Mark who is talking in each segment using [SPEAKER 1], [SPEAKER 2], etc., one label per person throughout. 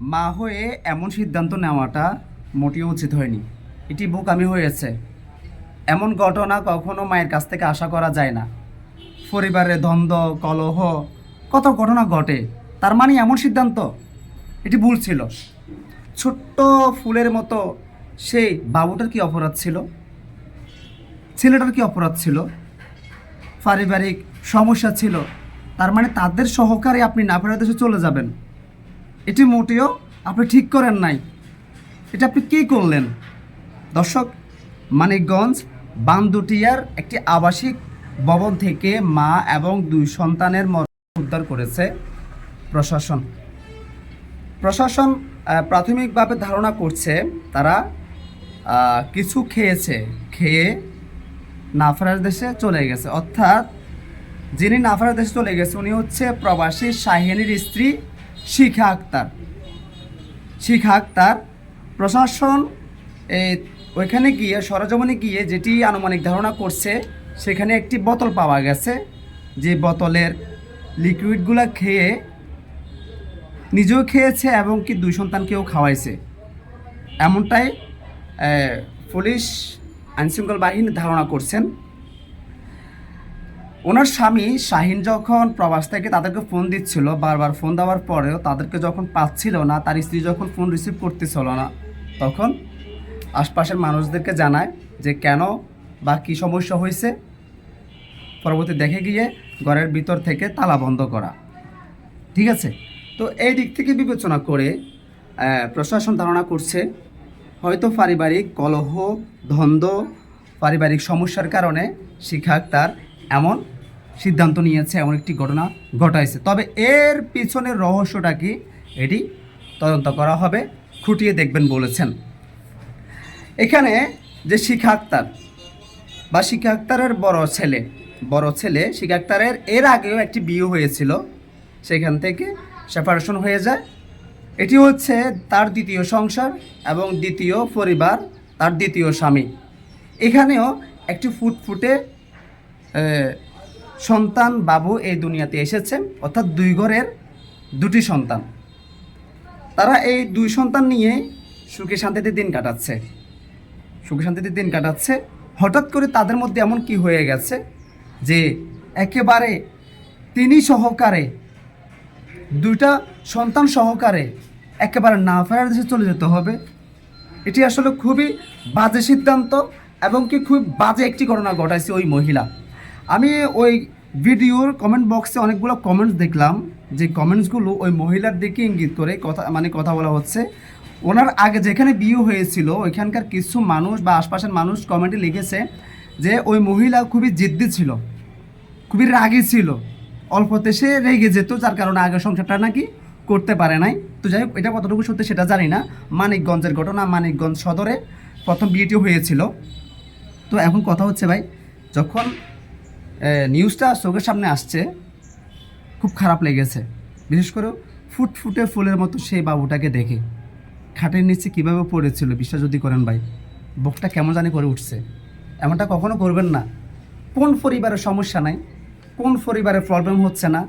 [SPEAKER 1] মা হয়ে এমন সিদ্ধান্ত নেওয়াটা মোটেও উচিত হয়নি। এটি বোকামি হয়েছে এমন ঘটনা কখনো মায়ের কাছ থেকে আশা করা যায় না। পরিবারে দ্বন্দ্ব, কলহ, কত ঘটনা ঘটে, তার মানে এমন সিদ্ধান্ত? এটি ভুল ছিল। ছোট্ট ফুলের মতো সেই বাবুটার কি অপরাধ ছিল? ছেলেটার কি অপরাধ ছিল? পারিবারিক সমস্যা ছিল। তার মানে তাদের সহকারে আপনি না ফেরার দেশে চলে যাবেন। এটি মোটেও আপনি ঠিক করেন নাই। এটা আপনি কী করলেন? দর্শক, মানিকগঞ্জ বান্দুটিয়ার একটি আবাসিক ভবন থেকে মা এবং দুই সন্তানের মর উদ্ধার করেছে প্রশাসন। প্রশাসন প্রাথমিকভাবে ধারণা করছে তারা কিছু খেয়েছে, খেয়ে না ফেরার দেশে চলে গেছে। অর্থাৎ যিনি না ফেরার দেশে চলে গেছে, উনি হচ্ছে প্রবাসী শাহিনীর স্ত্রী শিখা আক্তার। শিখা আক্তার প্রশাসন ওইখানে গিয়ে, সরজমিনে গিয়ে যেটি আনুমানিক ধারণা করছে, সেখানে একটি বোতল পাওয়া গেছে। যে বোতলের লিকুইডগুলো খেয়ে নিজেও খেয়েছে এবং কি দুই সন্তানকেও খাওয়াইছে। এমনটাই পুলিশ আইনশৃঙ্খল বাহিনী ধারণা করছেন। ওনার স্বামী শাহিন যখন প্রবাস থেকে তাদেরকে ফোন দিচ্ছিল, বারবার ফোন দেওয়ার পরেও তাদেরকে যখন পাচ্ছিল না, তার স্ত্রী যখন ফোন রিসিভ করতেছিল না, তখন আশপাশের মানুষদেরকে জানায় যে কেন বা কী সমস্যা হয়েছে। পরবর্তী দেখে গিয়ে ঘরের ভিতর থেকে তালা বন্ধ করা। ঠিক আছে? তো এই দিক থেকে বিবেচনা করে প্রশাসন ধারণা করছে হয়তো পারিবারিক কলহ, দ্বন্দ্ব, পারিবারিক সমস্যার কারণে শিখা তার এমন সিদ্ধান্ত নিয়েছে, এমন একটি ঘটনা ঘটাইছে। তবে এর পিছনের রহস্যটা কি? এটি তদন্ত করা হবে, খুঁটিয়ে দেখবেন বলেছেন। এখানে যে শিখা আক্তার, বা শিখা আক্তারের বড় ছেলে বড় ছেলে শিখা আক্তারের এর আগেও একটি বিয়ে হয়েছিল, সেখান থেকে সেপারেশন হয়ে যায়। এটি হচ্ছে তার দ্বিতীয় সংসার এবং দ্বিতীয় পরিবার, তার দ্বিতীয় স্বামী। এখানেও একটি ফুটফুটে সন্তান বাবু এই দুনিয়াতে এসেছেন অর্থাৎ দুই ঘরের দুটি সন্তান। তারা এই দুই সন্তান নিয়ে সুখে শান্তিতে দিন কাটাচ্ছে। সুখে শান্তিতে দিন কাটাচ্ছে, হঠাৎ করে তাদের মধ্যে এমন কি হয়ে গেছে যে একেবারে তিনি সহকারে, দুইটা সন্তান সহকারে একেবারে না ফেরার দেশে চলে যেতে হবে। এটি আসলে খুবই বাজে সিদ্ধান্ত এবং কি খুব বাজে একটি ঘটনা ঘটাইছে ওই মহিলা। আমি ওই ভিডিওর কমেন্ট বক্সে অনেকগুলো কমেন্টস দেখলাম, যে কমেন্টসগুলো ওই মহিলার দিকে ইঙ্গিত করে কথা মানে কথা বলা হচ্ছে। ওনার আগে যেখানে বিয়ে হয়েছিল, ওইখানকার কিছু মানুষ বা আশপাশের মানুষ কমেন্টে লিখেছে যে ওই মহিলা খুবই জিদ্দি ছিল, খুবই রাগী ছিল। অল্পতে সে রেগে যেত, যার কারণে আগের সংসারটা নাকি করতে পারে নাই। তো যাই হোক, এটা কতটুকু সত্যি সেটা জানি না। মানিকগঞ্জের ঘটনা মানিকগঞ্জ সদরে প্রথম বিয়েটি হয়েছিল। তো এখন কথা হচ্ছে ভাই, যখন নিউজটা চোখের সামনে আসছে। খুব খারাপ লেগেছে। বিশেষ করে ফুটফুটে ফুলের মতো সেই বাবুটাকে দেখে। খাটের নিচে কীভাবে পড়েছিল, বিশ্বাস যদি করেন ভাই, বুকটা কেমন জানি করে উঠছে। এমনটা কখনো করবেন না। কোন পরিবারের সমস্যা নাই, কোন পরিবারের প্রবলেম হচ্ছে না।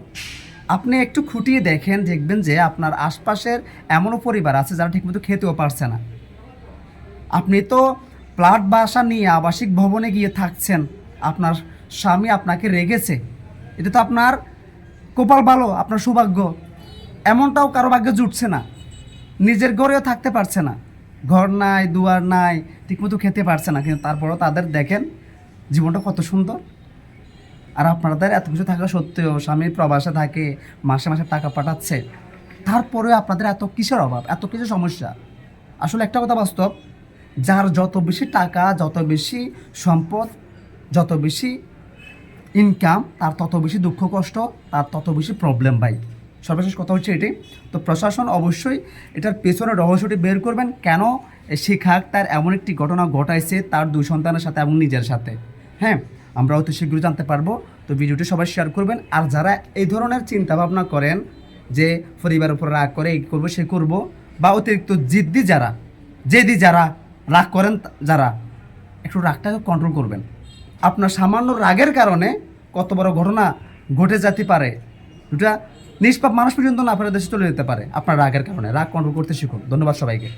[SPEAKER 1] আপনি একটু খুঁটিয়ে দেখেন, দেখবেন যে আপনার আশপাশের এমনও পরিবার আছে যারা ঠিকমতো খেতেও পারছে না। আপনি তো ফ্ল্যাট বাসা নিয়ে আবাসিক ভবনে গিয়ে থাকছেন, আপনার স্বামী আপনাকে রেগেছে। এটা তো আপনার কপাল ভালো, আপনার সৌভাগ্য। এমনটাও কারও ভাগ্যে জুটছে না। নিজের ঘরেও থাকতে পারছে না। ঘর নাই, দুয়ার নাই, ঠিকমতো খেতে পারছে না। কিন্তু তারপরও তাদের দেখেন, জীবনটা কত সুন্দর। আর আপনাদের এত কিছু থাকা সত্ত্বেও স্বামী প্রবাসে থাকে, মাসে মাসে টাকা পাঠাচ্ছে। তারপরেও আপনাদের এত কিসের অভাব, এত কিছু সমস্যা? আসলে একটা কথা বাস্তব, যার যত বেশি টাকা, যত বেশি সম্পদ, যত বেশি ইনকাম তার তত বেশি দুঃখ, কষ্ট, তার তত বেশি প্রবলেম ভাই। সর্বশেষ কথা হচ্ছে এটি তো প্রশাসন অবশ্যই এটার পেছনে রহস্যটি বের করবেন। কেন? শিখা তার এমন একটি ঘটনা ঘটাইছে তার দুই সন্তানের সাথে এবং নিজের সাথে। হ্যাঁ আমরা অতি শীঘ্রই জানতে পারব। তো ভিডিওটি সবাই শেয়ার করবেন। আর যারা এই ধরনের চিন্তা ভাবনা করেন যে পরিবারের উপর রাগ করে, এই করব, সে করব, বা অতিরিক্ত জিদ্দি যারা, জেদি যারা, রাগ করেন যারা, একটু রাগটাকে কন্ট্রোল করবেন। আপনার সামান্য রাগের কারণে কত বড় ঘটনা ঘটে যেতে পারে। দুটা নিষ্পাপ মানুষ পর্যন্ত না, আপনার দেশে চলে যেতে পারে আপনার রাগের কারণে। রাগ কন্ট্রোল করতে শিখুন। ধন্যবাদ সবাইকে।